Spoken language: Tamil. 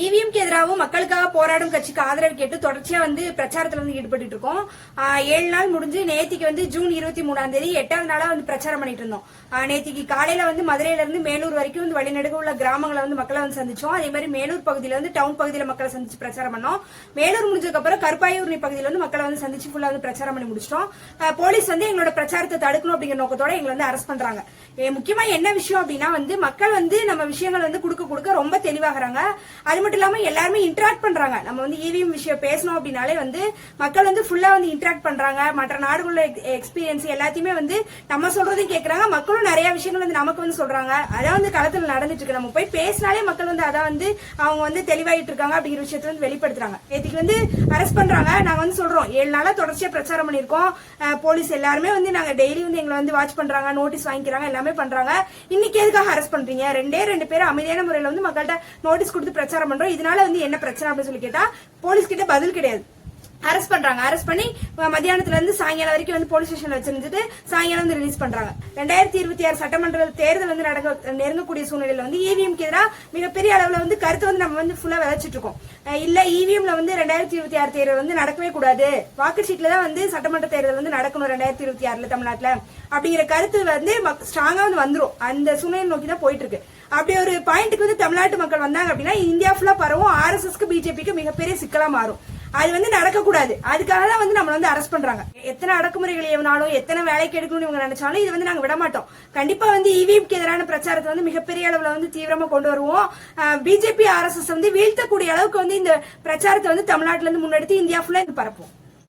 இவிஎம்க்கு எதிராகவும் மக்களுக்காக போராடும் கட்சிக்கு ஆதரவு கேட்டு தொடர்ச்சியா வந்து பிரச்சாரத்துல வந்து ஈடுபட்டு இருக்கோம். ஏழு நாள் முடிஞ்சு நேத்திக்கு வந்து ஜூன் இருபத்தி மூணாம் தேதி எட்டாவது நாளா வந்து பிரச்சாரம் பண்ணிட்டு இருந்தோம். நேத்திக்கு காலையில வந்து மதுரையில இருந்து மேலூர் வரைக்கும் வந்து வழிநடுக்க உள்ள கிராமங்களை வந்து மக்களை வந்து சந்திச்சோம். அதே மாதிரி மேலூர் பகுதியில வந்து டவுன் பகுதியில மக்களை சந்திச்சு பிரச்சாரம் பண்ணோம். மேலூர் முடிஞ்சதுக்கு அப்புறம் கருப்பாயூர்னி பகுதியில வந்து மக்களை வந்து சந்திச்சு ஃபுல்லா வந்து பிரச்சாரம் பண்ணி முடிச்சிட்டோம். போலீஸ் வந்து எங்களோட பிரச்சாரத்தை தடுக்கணும் அப்படிங்கிற நோக்கத்தோட எங்களை வந்து அரெஸ்ட் பண்றாங்க. முக்கியமா என்ன விஷயம் அப்படின்னா வந்து மக்கள் வந்து நம்ம விஷயங்கள் வந்து கொடுக்க கொடுக்க ரொம்ப தெளிவாகிறாங்க. அது மட்டும் இல்லாம எல்லாருமே இன்டராக்ட் பண்றாங்க. நம்ம வந்து இவிஎம் விஷயம் பேசணும் அப்படின்னாலே வந்து மக்கள் வந்து ஃபுல்லா வந்து இன்டராக்ட் பண்றாங்க. மற்ற நாடுகளோட எக்ஸ்பீரியன்ஸ் எல்லாத்தையுமே வந்து நம்ம சொல்றதையும் கேக்குறாங்க. மக்களும் நிறைய விஷயங்கள் வந்து நமக்கு வந்து சொல்றாங்க. அதான் வந்து களத்துல நடந்துட்டு இருக்கு. நம்ம போய் பேசினாலே மக்கள் வந்து அதான் வந்து அவங்க வந்து தெளிவாயிட்டு இருக்காங்க அப்படிங்கிற விஷயத்தை வந்து வெளிப்படுத்துறாங்க. நேற்றுக்கு வந்து அரெஸ்ட் பண்றாங்க. நாங்க வந்து சொல்றோம். ஏழு நாளா தொடர்ச்சியா பிரச்சாரம் பண்ணியிருக்கோம். போலீஸ் எல்லாருமே வந்து நாங்க டெய்லி வந்து எங்களை வந்து வாட்ச் பண்றாங்க. நோட்டீஸ் வாங்கிக்கிறாங்க. எல்லாமே பண்றாங்க. இன்னைக்கு எதுக்காக அரெஸ்ட் பண்றீங்க? ரெண்டே ரெண்டு பேரும் அமைதியான முறையில வந்து மக்கள்கிட்ட நோட்டீஸ் கொடுத்து பிரச்சாரம் பண்றோம். இதனால வந்து என்ன பிரச்சனை அப்படின்னு சொல்லி கேட்டா போலீஸ் கிட்ட பதில் கிடையாது. அரெஸ்ட் பண்றாங்க. அரெஸ்ட் பண்ணி அஹ், மத்தியானத்துல இருந்து சாயங்காலம் வரைக்கும் வந்து போலீஸ் ஸ்டேஷன்ல வச்சிருந்துட்டு சாயங்காலம் வந்து ரிலீஸ் பண்றாங்க. ரெண்டாயிரத்தி இருபத்தி ஆறு சட்டமன்ற தேர்தல் வந்து நடக்க நெருங்கக்கூடிய சூழ்நிலையில வந்து இவிஎம்க்கு எதிராக மிகப்பெரிய அளவுல வந்து கருத்து வந்து நம்ம வந்து ஃபுல்லா விளைச்சிட்டு இருக்கோம். இல்ல இவிஎம்ல வந்து ரெண்டாயிரத்தி இருபத்தி ஆறு தேர்தல் வந்து நடக்கவே கூடாது. வாக்குச்சீட்டுல தான் வந்து சட்டமன்ற தேர்தல் வந்து நடக்கணும் ரெண்டாயிரத்தி இருபத்தி ஆறுல தமிழ்நாட்டுல. அப்படிங்கிற கருத்து வந்து ஸ்ட்ராங்கா வந்து வந்துரும். அந்த சூழ்நிலை நோக்கி தான் போயிட்டு இருக்கு. அப்படி ஒரு பாயிண்ட்டுக்கு வந்து தமிழ்நாட்டு மக்கள் வந்தாங்க அப்படின்னா இந்தியா ஃபுல்லா பரவும். ஆர்எஸ்எஸ்க்கு பிஜேபிக்கு மிகப்பெரிய சிக்கலா மாறும். அது வந்து நடக்கக்கூடாது. அதுக்காக தான் வந்து நம்மளை வந்து அரெஸ்ட் பண்றாங்க. எத்தனை அடக்குமுறைகள் எவனாலும் எத்தனை வேலைக்கு எடுக்கணும்னு இவங்க நினைச்சாலும் இது வந்து நாங்க விட மாட்டோம் கண்டிப்பா வந்து இவிஎம்க்கு எதிரான பிரச்சாரத்தை வந்து மிகப்பெரிய அளவுல வந்து தீவிரமா கொண்டு வருவோம். பிஜேபி ஆர்எஸ்எஸ் வந்து வீழ்த்தக்கூடிய அளவுக்கு வந்து இந்த பிரச்சாரத்தை வந்து தமிழ்நாட்டுல இருந்து முன்னெடுத்து இந்தியா ஃபுல்லா இது பரப்போம்